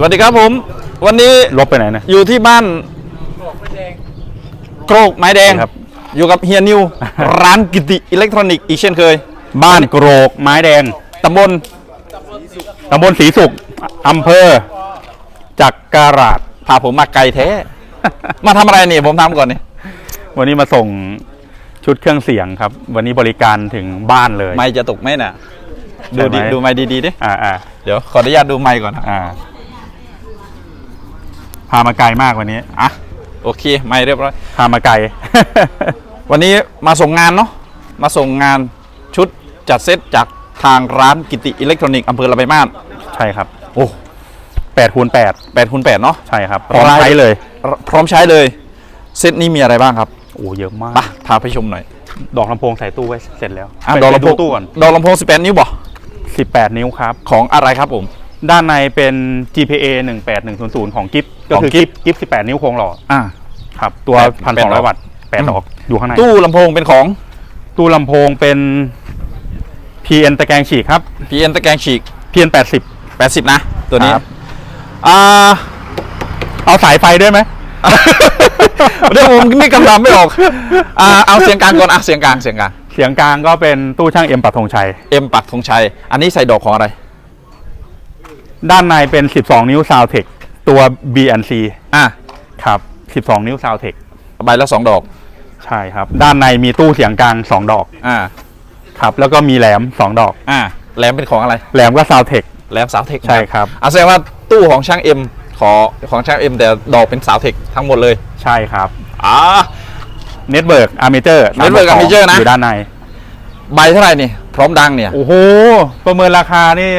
สวัสดีครับผม วันนี้ลบไปไหนนะอยู่ที่บ้านโกรกไม้แดงครับ อยู่กับเฮียนิว ร้านกิติอิเล็กทรอนิกส์อีกเช่นเคย บ้านโกรกไม้แดงตำบลตำบลศรีสุขอำเภอจักราชพาผมมาไกลแท้ มาทำอะไรนี่ผมทำก่อนนี่วันนี้มาส่งชุดเครื่องเสียงครับ วันนี้บริการถึงบ้านเลยไม่จะตกไหมน่ะ ดูใช่ไหมดิดูไม่ดีๆดิอ่าอ่าเดี๋ยวขออนุญาตดูไม่ก่อนนะอ่า พามาไกลมากวันนี้อะโอเคไม่เรียบร้อยพามาไกล วันนี้มาส่งงานเนาะมาส่งงานชุดจัดเซตจากทางร้านกิติอิเล็กทรอนิกส์อำเภอละไมมาศใช่ครับ โอ้แปดคูณแปดแปดคูณแปดเนาะใช่ครับขอพร้อมไลน์ใช้เลย พร้อมใช้เลยเซตนี้มีอะไรบ้างครับโอ้เยอะมากมาพาไปชมหน่อย ดอกลำโพงใส่ตู้ไว้เสร็จแล้วอะไปดอกลำโพงดูตู้ก่อนดอกลำโพง18 นิ้วบ่18 นิ้วครับ ของอะไรครับผม ด้านในเป็น GPA 18100 ของกิฟก็คือของกิ๊กิบฟกิฟ18 นิ้วโครงหล่ออ่า ครับ ตัว แปดพันแปสดองดร้ออกยวัตต์แปดอืมดอกอยู่ข้างใน ตู้ลำโพงเป็นของ ตู้ลำโพงเป็น PN ตะแกรงฉีกครับ PN ตะแกรงฉีก PN 80 80 นะ ตัวนี้ครับ อ่า เอาสายไฟด้วยไหม เดี๋ยวผมนี่กำลังไม่ออก อ่า เอาเสียงกลางก่อนอะเสียงกลางเสียงกลาง เสียงกลางก็เป็นตู้ช่างเอ็มปักธงชัย เอ็มปักธงชัย อันนี้ใส่ดอกของอะไร ด้านในเป็น 12 นิ้ว Soundtech ตัว BNC อะครับ 12 นิ้ว Soundtech ใบละสองดอก ใช่ครับ ด้านในมีตู้เสียงกลาง 2 ดอกอ่าครับ แล้วก็มีแหลม 2 ดอก อ่าแหลมเป็นของอะไร แหลมก็ Soundtech แหลมสาวเทคใช่ครับอะแสดงว่าตู้ของช่างเอ็มขอของช่างเอ็มแต่ดอกเป็นสาวเทคทั้งหมดเลยใช่ครับอ่า Network Armature Network Armature นะอยู่ด้านใน ใบเท่าไหร่นี่ พร้อมดังเนี่ย โอ้โห ประเมินราคานี่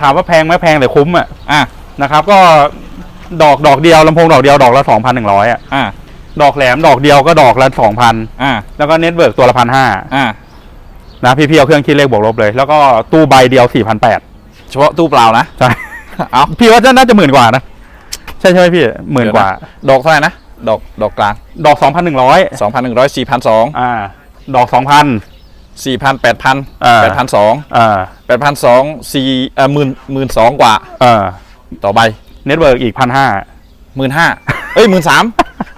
ถามว่าแพงไหมแพงแต่คุ้มอะอะนะครับ ก็ดอกดอกเดียวลำโพงดอกเดียวดอกละ2,100อะอะดอกแหลมดอกเดียวก็ดอกละ2,000อะแล้วก็เน็ตเวิร์กตัวละพันห้าอะนะพี่พี่เอาเครื่องคิดเลขบวกลบเลย แล้วก็ตู้ใบเดียว4,800เฉพาะตู้เปล่านะใช่เอาพี่ว่าน่าจะหมื่นกว่านะใช่ใช่ไหมพี่หมื่นกว่า ดอกเท่าไหร่นะดอกดอกกลางดอก2,100 2,100 4,200อ่า ดอก 2,000 4,000 8,000อ่า8,200อ่า8,200 4เอ่อหมื่นหมื่นสองกว่าอ่าต่อใบเน็ตเวิร์กอีกพันห้าหมื่นห้าเอ้ยหมื่นสาม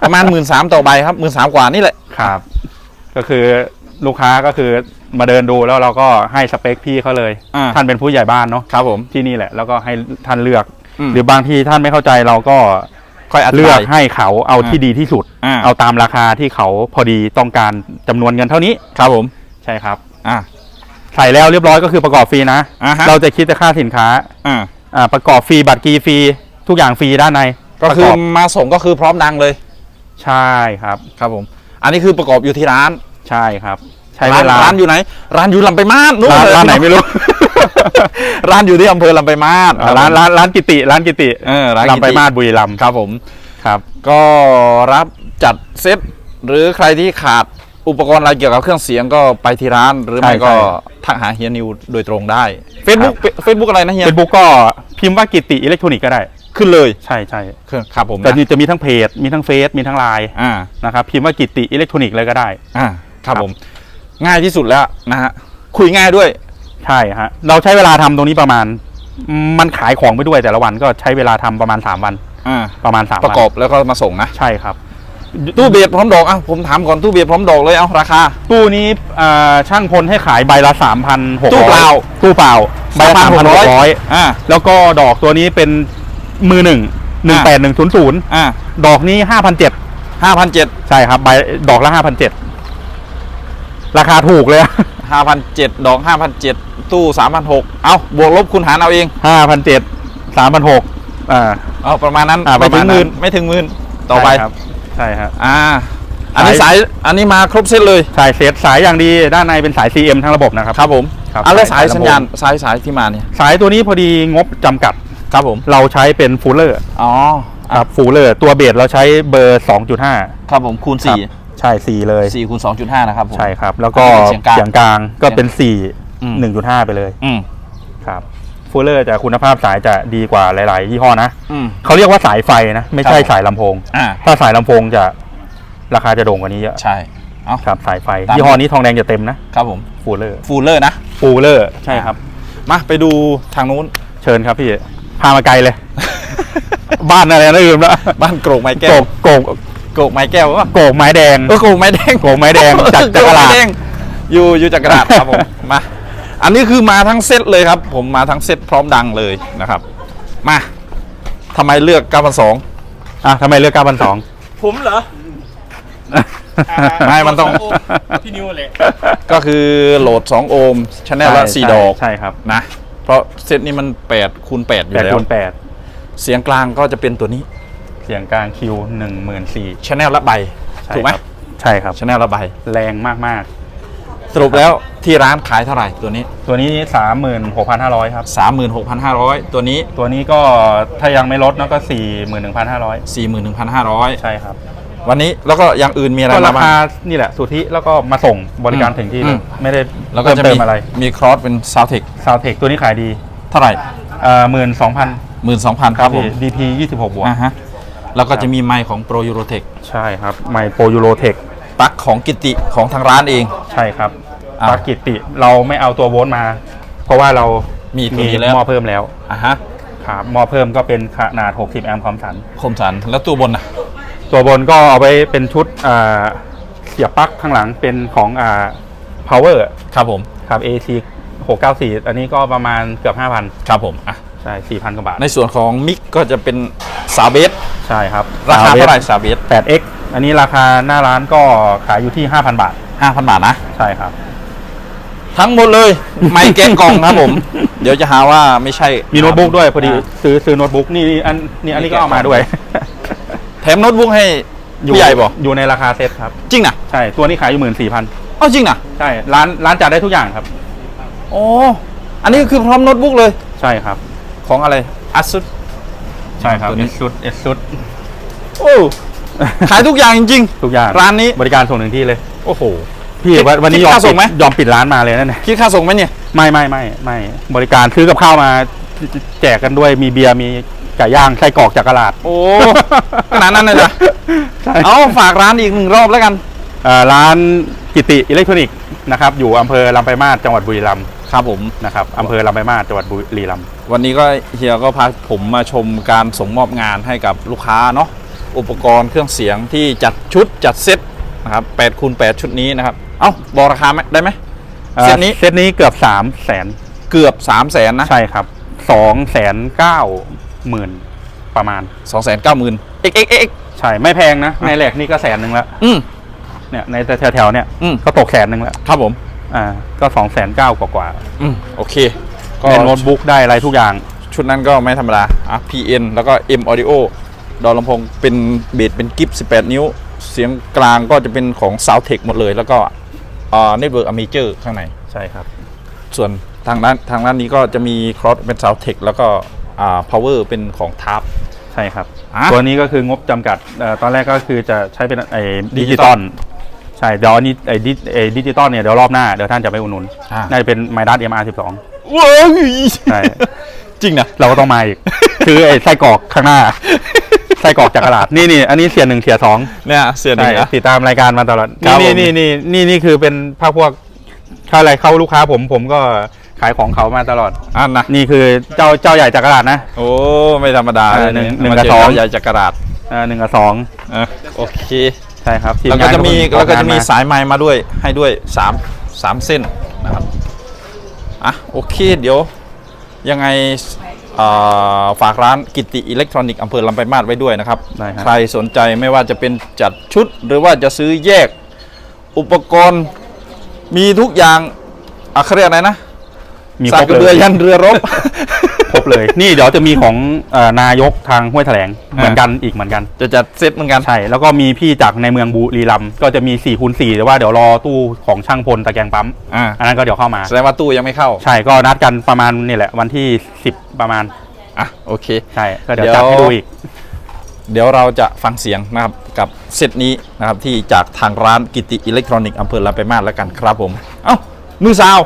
ประมาณหมื่นสามต่อใบครับหมื่นสามกว่านี่แหละ ครับ ก็คือลูกค้าก็คือมาเดินดูแล้วเราก็ให้สเปคพี่เขาเลย อ่า ท่านเป็นผู้ใหญ่บ้านเนาะครับผม ที่นี่แหละ แล้วก็ให้ท่านเลือก อืม หรือบางทีท่านไม่เข้าใจเราก็ค่อยอธิเลือบากยให้เขาเอาที่ดีที่สุด อ่า เอาตามราคาที่เขาพอดีต้องการจำนวนเงินเท่านี้ ครับผม ใช่ครับอ่าใส่แล้วเรียบร้อยก็คือประกอบฟรีนะอ่าฮะเราจะคิดแต่ค่าสินค้าอ่าอ่าประกอบฟรีบัตรกีฟรีทุกอย่างฟรีด้านในก็คือประบมาส่งก็คือพร้อมดังเลย ใช่ครับ ครับผม อันนี้คือประกอบอยู่ที่ร้านใช่ครับ ใช้ร้าเวนลาร้านอยู่ไหน ร้านอยู่ลำไปลายมาศนู่นร้านเลยร้านไหนไม่รู้ ร้านอยู่ที่อำเภอลำไปลายมาศอ่าร้านร้านร้านกิติ ร้านกิติเออร้านลำไปกิติมาศบุรีรัมย์ครับผม ครับ ก็รับจัดเซตหรือใครที่ขาด อุปกรณ์อะไรเกี่ยวกับเครื่องเสียงก็ไปที่ร้าน หรือไม่ก็ทักหาเฮียนิวโดยตรงได้ Facebook Facebook อะไรนะเฮียเฟซบุ๊กก็พิมพ์ว่ากิติอิเล็กทรอนิกส์ก็ได้ ขึ้นเลยใช่ใช่ครับผมแต่นะนี่จะมีทั้งเพจ มีทั้งเฟซมีทั้งไลน์อ่านะครับพิมพ์ว่ากิติอิเล็กทรอนิกส์เลยก็ได้อ่าครับครับผม ง่ายที่สุดแล้วนะฮะคุยง่ายด้วยใช่ฮะเราใช้เวลาทำตรงนี้ประมาณ มันขายของไปด้วยแต่ละวันก็ใช้เวลาทำประมาณ3วันอ่าประมาณ 3 วันประกอบแล้วก็มาส่งนะใช่ครับ ตู้เบียดพร้อมดอกอะผมถามก่อนตู้เบียดพร้อมดอกเลยเอาราคา ตู้นี้อ่าช่างพลให้ขายใบละ3,600ตู้เปล่า ตู้เปล่าใบละ3,600อ่าแล้วก็ดอกตัวนี้เป็นมือหนึ่งหนึ่งแปดหนึ่งศูนย์ศูนย์อ่าดอกนี้ห้าพันเจ็ดห้าพันเจ็ดใช่ครับใบดอกละห้าพันเจ็ดราคาถูกเลยห้าพันเจ็ดดอกห้าพันเจ็ดตู้สามพันหกเอาบวกลบคูณหารเอาเองห้าพันเจ็ดสามพันหกอ่าเอาประมาณนั้นอ่าไม่ถึงประมาณหมื่นนั้นไม่ถึงหมื่นต่อไป ใช่ครับใช่ครับอ่า อันนี้สาสายยอันนี้มาครบเซตเลยสายเซตสายอย่างดีด้านในเป็นสาย CM ทั้งระบบนะครับครับผมครับอะแล้วสายสายลำโพงสัญญาณสายสายที่มาเนี่ยสายตัวนี้พอดีงบจำกัดครับผมเราใช้เป็นฟูลเลอร์อ๋อครับฟูลเลอร์ตัวเบสเราใช้เบอร์สองจุดห้าครับผมคูณสี่ใช่สี่เลยสี่คูณสองจุดห้านะครับผมใช่ครับ แล้วก็อันนี้เป็นเสียงกลางเสียงกลางก็เป็นสี่อืมหนึ่งจุดห้าไปเลยอืมครับ ฟูลเลอร์จะคุณภาพสายจะดีกว่าหลาย ๆ ยี่ห้อนะอืม เขาเรียกว่าสายไฟนะ ไม่ใช่ครับผม สายลำโพง อ่า ถ้าสายลำโพงจะราคาจะโด่งกว่านี้เยอะใช่ เอา ครับสายไฟ ตาม ยี่ห้อนี้ทองแดงจะเต็มนะครับผมฟูลเลอร์ฟูลเลอร์นะ ฟูลเลอร์ใช่ครับ มาไปดูทางนู้น เชิญครับพี่พามาไกลเลย บ้านอะไรนะลืมแล้วบ้านโกรกไม้โกแก้วกโกกโกรกไม้แก้ววะโกกไม้แดง เออโกรกไม้แดงโกกไม้แดงจากโกรจากตไม้ลาดแดงอยู่อยู่จากกระดาษครับผม มา อันนี้คือมาทั้งเซตเลยครับ ผมมาทั้งเซตพร้อมดังเลยนะครับ มาทำไมเลือก9,200อะทำไมเลือกเก้าพันสองผมเหรอไม่มันต้อง พี่นิวเลยก็คือโหลด 2 โอห์มชแนลละ 4 ดอกใช่ครับนะ เพราะเซตนี้มัน8คูณ8อยู่แปดแล้ว คูณแปดเสียงกลางก็จะเป็นตัวนี้เสียงกลางคิวหนึ่งหมื่นสี่ ชแนลละใบถูกไหมใช่ครับ ชแนลละใบ แรงมาก สรุปแล้วที่ร้านขายเท่าไหร่ตัวนี้ๆตัวนี้สามหมื่นหกพันห้าร้อยครับ 36,500 ตัวนี้ ตัวนี้ก็ถ้ายังไม่ลดนะก็สี่หมื่นหนึ่งพันห้าร้อย41,500 ใช่ครับ วันนี้แล้วก็อย่างอื่นมีอะไรก็มาราบ้างคานี่แหละสุทธิแล้วก็มาส่งบริการอืมถึงที่อืเลยมไม่ได้แล้วก็เพิ่มจะเติมีมอะไรมีครอสเป็นซาวเทคซาวเทคตัวนี้ขายดีเท่าไหร่เอ่อหมื่นสองพัน12,000 ครับผมดีพียี่สิบหกบวกอ่าฮะแล้วก็จะมีไมค์ของ Pro Eurotech ใช่ครับไมโปรยูโรเทค ปลั๊กของกิติของทางร้านเอง ใช่ครับอ่าปากิติเราไม่เอาตัวโวลต์มา เพราะว่าเรามีมีตัวนี้แล้ว หม้อเพิ่มแล้วอ่าฮะครับหม้อเพิ่มก็เป็นขนาด 60 แอมป์ความสัน คมสันแล้วตัวบนนะตัวบนก็เอาไปเป็นชุดอ่าเสียบปลั๊กข้างหลังเป็นของอ่า power ครับผมครับ AC 694 อันนี้ก็ประมาณเกือบ 5,000 ครับผมอะใช่ 4,000 กว่าบาท ในส่วนของมิกก็จะเป็นสาวเบสใช่ครับราคาเท่าไหร่สาวเบส 8x อันนี้ราคาหน้าร้านก็ขายอยู่ที่ 5,000 บาท 5,000 บาทนะ ใช่ครับ ทั้งหมดเลย ไม่แกะกล่องครับผม เดี๋ยวจะหาว่าไม่ใช่มีโน้ตบุ๊กด้วยพอดีาซื้อซื้อโน้ตบุ๊กนี่นี่อันนี่อันนี้ก็เอามาด้วย แถมโน้ตบุ๊กให้ผู้ใหญ่บอกอยู่ในราคาเซ็ตครับ จริงนะใช่ ตัวนี้ขายอยู่หมื่นสี่พันเอ้าจริงนะใช่ร้านร้านจัดได้ทุกอย่างครับโอ้อันนี้คือพร้อมโน้ตบุ๊กเลย ใช่ครับ ของอะไร ASUS ใช่ครับตัวนี้เอชุดเอชุดโอ้ ขายทุกอย่างจริงทุกอย่างร้านนี้ บริการส่งถึงที่เลยๆโอ้โห พี่คิดวันวันนี้คิดยอมค่าส่ปิงดไหม ยอมปิดร้านมาเลยนั่นนะคิดค่าส่งไหมเนี่ย ไม่ไม่ไม่ไม่บริการซื้อกับข้าวมาแจกกันด้วยมีเบียร์มีไก่ย่างไส้กรอกจากกระลาด โอ้ ขนาดนั้นเลยเหรอ ใช่เอาฝากร้านอีกหนึ่งรอบแล้วกัน เอ่อร้านกิติอิเล็กทรอนิกส์นะครับอยู่อำเภอลำไปลายมาศจังหวัดบุรีรัมย์ครับผม นะครับอำเภอลำไปลายมาศจังหวัดบุรีรัมย์วันนี้ก็เฮียก็พาผมมาชมการส่งมอบงานให้กับลูกค้าเนาะ อุปกรณ์เครื่องเสียงที่จัดชุดจัดเซตนะครับ8คูณ8ชุดนี้นะครับ เอ้าบอกราคาไหมได้ไหมเซตนี้เซตนี้เกือบ3 0 0แสนเกือบ3 0 0แสนนะ ใช่ครับสองแสนเก้าหมื่นประมาณ2 9 0 0 0 0 x x x ใช่ไม่แพงนะ ในแหลกนี่ก็แสนหนึ่งแล้วอืมเนี่ยในแถวๆเนี่ยอืมก็ตกแสนหนึ่งแล้วครับผมอ่าก็สองแสนเก้ากว่ากว่าอืมโอเคๆก็เป็นโน้ตบุ๊กได้อะไรทุกอย่าง ชุดนั้นก็ไม่ธรรมดาอะ PN แล้วก็ M Audio ดอลลำโพงเป็นเบสเป็นกิฟ18 นิ้ว เสียงกลางก็จะเป็นของ Soundtech หมดเลย แล้วก็อ่า Network Amateur ข้างใน ใช่ครับ ส่วนทางด้านทางด้านนี้ก็จะมีครอสเป็น Soundtech แล้วก็อ่า Power เป็นของ t a r p ใช่ครับอะตัวนี้ก็คืองบจำกัดเอ่อตอนแรกก็คือจะใช้เป็นไอ้ดิดิจิจิตตออลลใช่เดี๋ยวอันนี้ไอ้ดิไอ้ดิจิตอลเนี่ยเดี๋ยวรอบหน้าเดี๋ยวท่านจะไปอุดหนุนอ่าน่าจะเป็นไมดัสเอ็มอาร์สิบสองว้าวใช่จริงนะเราก็ต้องมาอีก คือไอ้ไส้กรอกข้างหน้า ไส้กรอกจากกระดาษนี่นี่อันนี้เสียหนึ่งเสียสองเนี่ยเสียหนึ่ใช่งนะ ติดตามรายการมาตลอดครับนี่ผม นี่นี่นี่นี่คือเป็นภาคพวกถ้าอะไรเข้าลูกค้าผมผมก็ขายของเขามาตลอด อันนะนี่คือเจ้าเจ้าใหญ่จากกระดาษนะ โอ้ไม่ธรรมดาเออเลยหนึ่งเยหนึ่งมากับเจสองใหญ่จากกระดาษเอ่อหนึ่งกับสองเออโอเคใช่ครับทีแล้วก็งานจะมีเพิ่งแล้วก็จะมีออานสายไม้มาด้วยให้ด้วย3 3เส้นนะครับอะโอเคเดี๋ยว ยังไงเอ่อ ฝากร้านกิติอิเล็กทรอนิกส์อำเภอลำไปลายมาศไว้ด้วยนะครับ ได้ครับ ใครสนใจไม่ว่าจะเป็นจัดชุด หรือว่าจะซื้อแยกอุปกรณ์มีทุกอย่างอะเขาเรียกอะไรนะ มีสาครยบกระเลเบือย ยันเรือรบ ครบเลย นี่เดี๋ยวจะมีของเอ่อนายกทางห้วยแถลงเหมือนกันอีกเหมือนกัน จะจัดเซตเหมือนกัน ใช่ แล้วก็มีพี่จากในเมืองบุรีรัมย์ก็จะมี4ี่คูณสี่แต่ว่าเดี๋ยวรอตู้ของช่างพลตะแกรงปั๊ม อ่าอันนั้นก็เดี๋ยวเข้ามา แสดงว่าตู้ยังไม่เข้า ใช่ก็นัดกันประมาณนี่แหละวันที่ 10 ประมาณ อะ โอเค ใช่ ก็เดี๋ยวเดี๋ยวจัดให้ดูอีก เดี๋ยวเราจะฟังเสียงนะครับ กับเซตนี้นะครับ ที่จากทางร้านกิติอิเล็กทรอนิกส์อำเภอลำไปลายมาศแล้วกันครับผม เอ้า มือซาวพ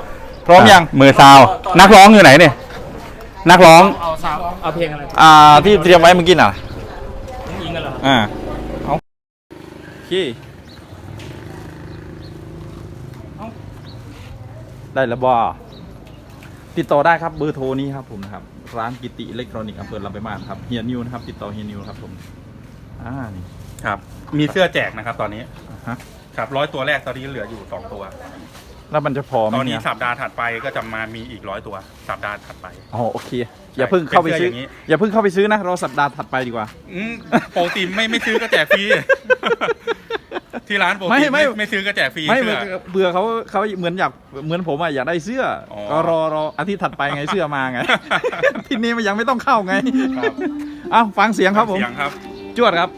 ร้อมยังมือซาวนักร้องอยู่ไหนเนี่ยนักร้องเอาซาวเอาเพลงอะไรอ่าที่เตรียมไว้เมื่อกี้น่ะยิงกันเหรออ่าเอาขี้เอาได้แล้วบ่ติดต่อได้ครับเบอร์โทรนี้ครับผมนะครับร้านกิติอิเล็กทรอนิกส์อำเภอลำปางมาศครับเฮียนิวนะครับ ติดต่อเฮียนิวครับผมอ่านี่ครับ มีเสื้อแจกนะครับ ตอนนี้อ่าฮะครับร้อยตัวแรกตอนนี้เหลืออยู่สองตัว แล้วมันจะพอไหมตอนนี้เนี่ยสัปดาห์ถัดไปก็จะมามีอีกร้อยตัว สัปดาห์ถัดไป อ๋อโอเค อย่าเพิ่งเข้าไปซื้อ เป็นเสื้ออย่างนี้ อย่าเพิ่งเข้าไปซื้อนะรอสัปดาห์ถัดไปดีกว่า อืมปกติไม่ไม่ซื้อก็แจกฟรี ที่ร้านปกไม่ติไม่ ไม่ไม่ซื้อก็แจกฟรีไม่เสื้อ เบื่อเขาเขาเหมือนอยากเหมือนผมอะอยากได้เสื้อออก็รอรออาทิตย์ถัดไปไงเสื้อมาไง ทีนี้มันยังไม่ต้องเข้าไงครับ เอ้าฟังเสียงครับผม เสียงครับ จวดครับ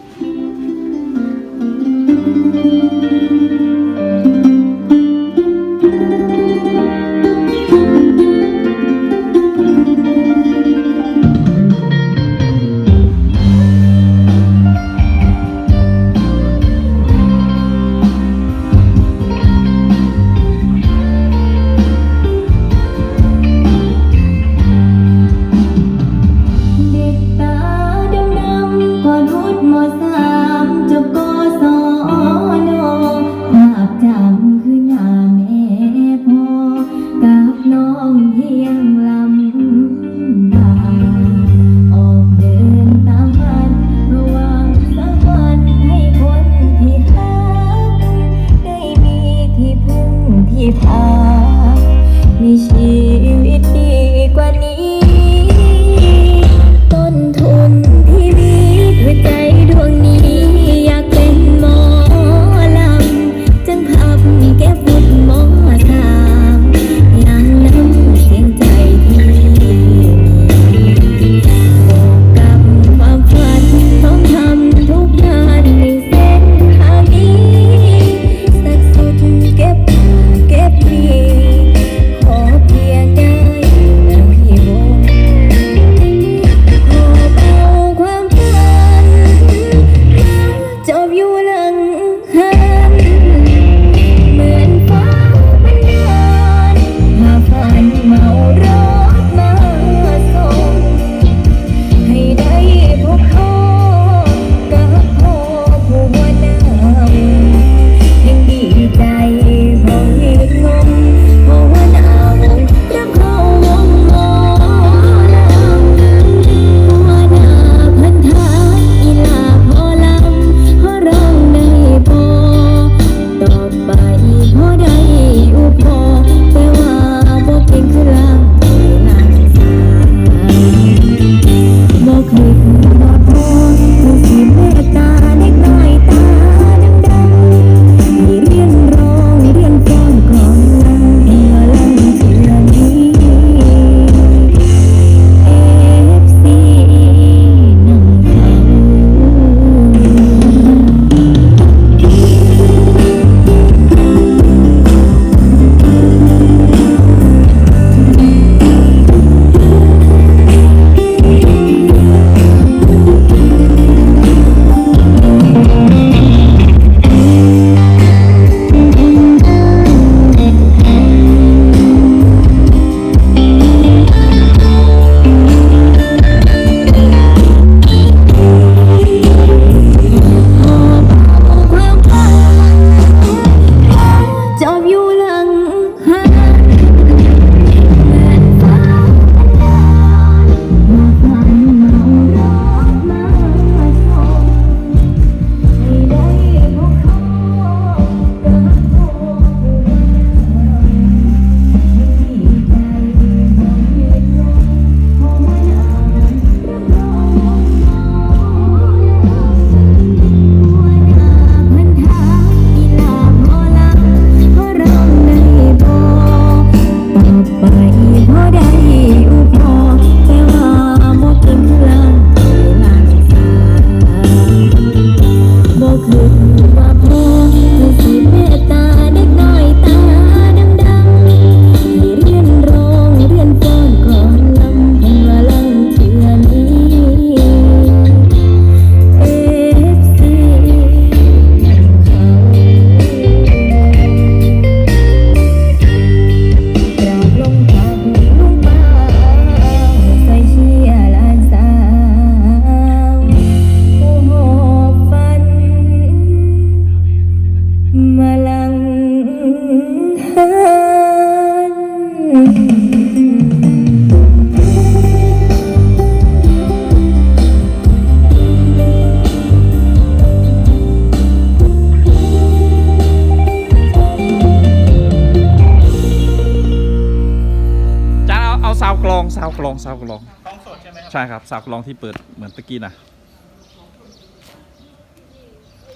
ใช่ไหมครับใช่ครับซาวกระลองที่เปิดเหมือนตะกี้นะ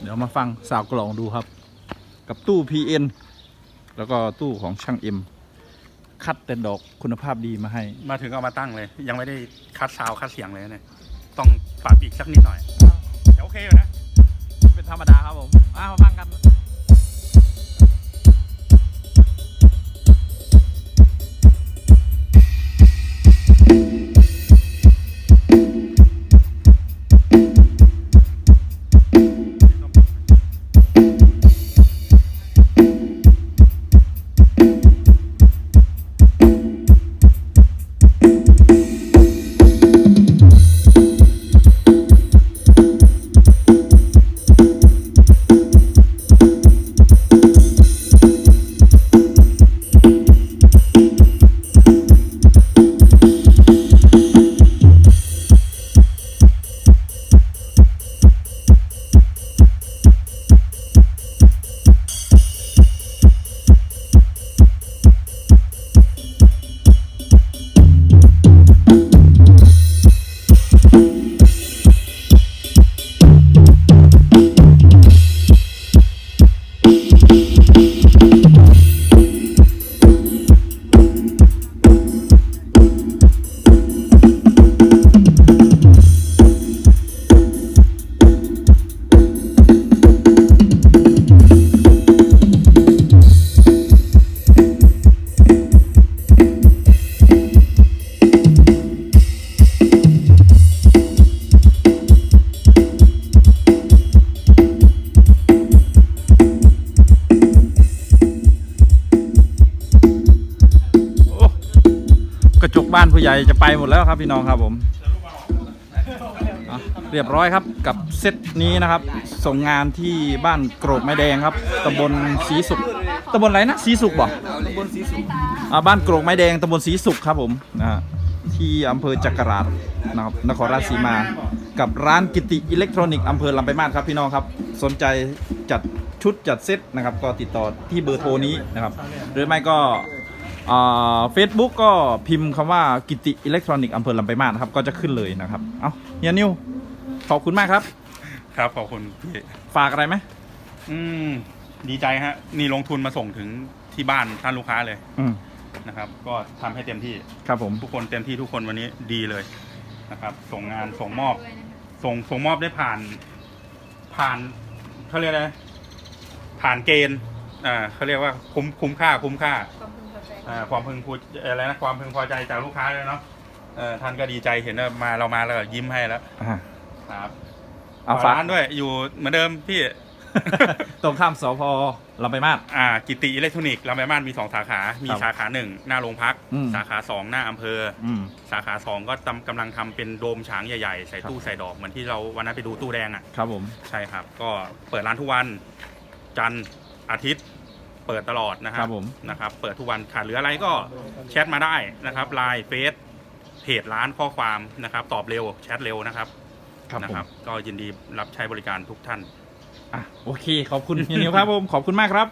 เดี๋ยวมาฟังซาวกระลองดูครับ กับตู้ PN แล้วก็ตู้ของช่างเอ็มคัดแต่ดอกคุณภาพดีมาให้ มาถึงเอามาตั้งเลย ยังไม่ได้คัดซาวด์คัดเสียงเลยเนี่ยต้องปรับอีกสักนิดหน่อยแต่โอเคอยู่นะ เป็นธรรมดาครับผมมามาฟังกัน จกบ้านผู้ใหญ่จะไปหมดแล้วครับพี่น้องครับผมอะเรียบร้อยครับกับเซตนี้นะครับ ส่งงานที่บ้านโกรกไม้แดงครับตำบลศรีสุขตำบลอะไรนะศรีสุขบ่ตำบลศรีสุขบ้านโกรกไม้แดงตำบลศรีสุขครับผมนะฮะที่อำเภอจักราชนะครับนครราชสีมา กับร้านกิติอิเล็กทรอนิกส์อำเภอลำปางมาศครับพี่น้องครับ สนใจจัดชุดจัดเซตนะครับ ก็ติดต่อที่เบอร์โทรนี้นะครับ หรือไม่ก็ เฟซบุ๊กก็พิมพ์คำว่ากิติอิเล็กทรอนิกส์อำเภอลำปางมาศนะครับ ก็จะขึ้นเลยนะครับ เอาเฮียนิว ขอบคุณมากครับ ครับขอบคุณพี่ฝากอะไรไหมอืม ดีใจฮะ นี่ลงทุนมาส่งถึงที่บ้านท่านลูกค้าเลยอืมนะครับ ก็ทำให้เต็มที่ ครับผม ทุกคนเต็มที่ทุกคนวันนี้ดีเลยนะครับ ส่งงานส่งมอบ ส่งส่งมอบได้ผ่าน ผ่านเขาเรียกอะไรผ่านเกณฑ์อ่าเขาเรียกว่าคุ้มคุ้มค่าคุ้มค่าความพึงพ อใจอ่าความพึงพออะไรนะความพึงพอใจจากลูกค้าเลยเนาะเออท่านก็ดีใจเห็นว่ามาเรามาแล้วก็ยิ้มให้แล้วอ่าครับเอาฝาฝาก ร้านด้วยอยู่เหมือนเดิมพี่ ตรงข้ามสพลำปางมาศอ่ากิติอิเล็กทรอนิกส์ลำไยบ้านมีสองสาขา มีครับสาขาหนึ่งหน้าโรงพัก อืม สาขาสองหน้าอำเภอ อืม สาขาสองก็ตำกำลังทำเป็นโดมช้างใหญ่ๆ ใส่ครับตู้ใส่ดอกเหมือนที่เราวันนั้นไปดูตู้แดงอะ ครับผม ใช่ครับ ก็เปิดร้านทุกวัน จันทร์อาทิตย์ เปิดตลอดนะคครัรับบผม นะครับ เปิดทุกวันขาดเหลืออะไรก็แชทมาได้นะครับไลน์เฟซเพจร้านข้อความนะครับ ตอบเร็วแชทเร็วนะครับครับนะผมครับก็ยินดีรับใช้บริการทุกท่าน อะโอเค ขอบคุณเฮียนิวครับผม ขอบคุณมากครับ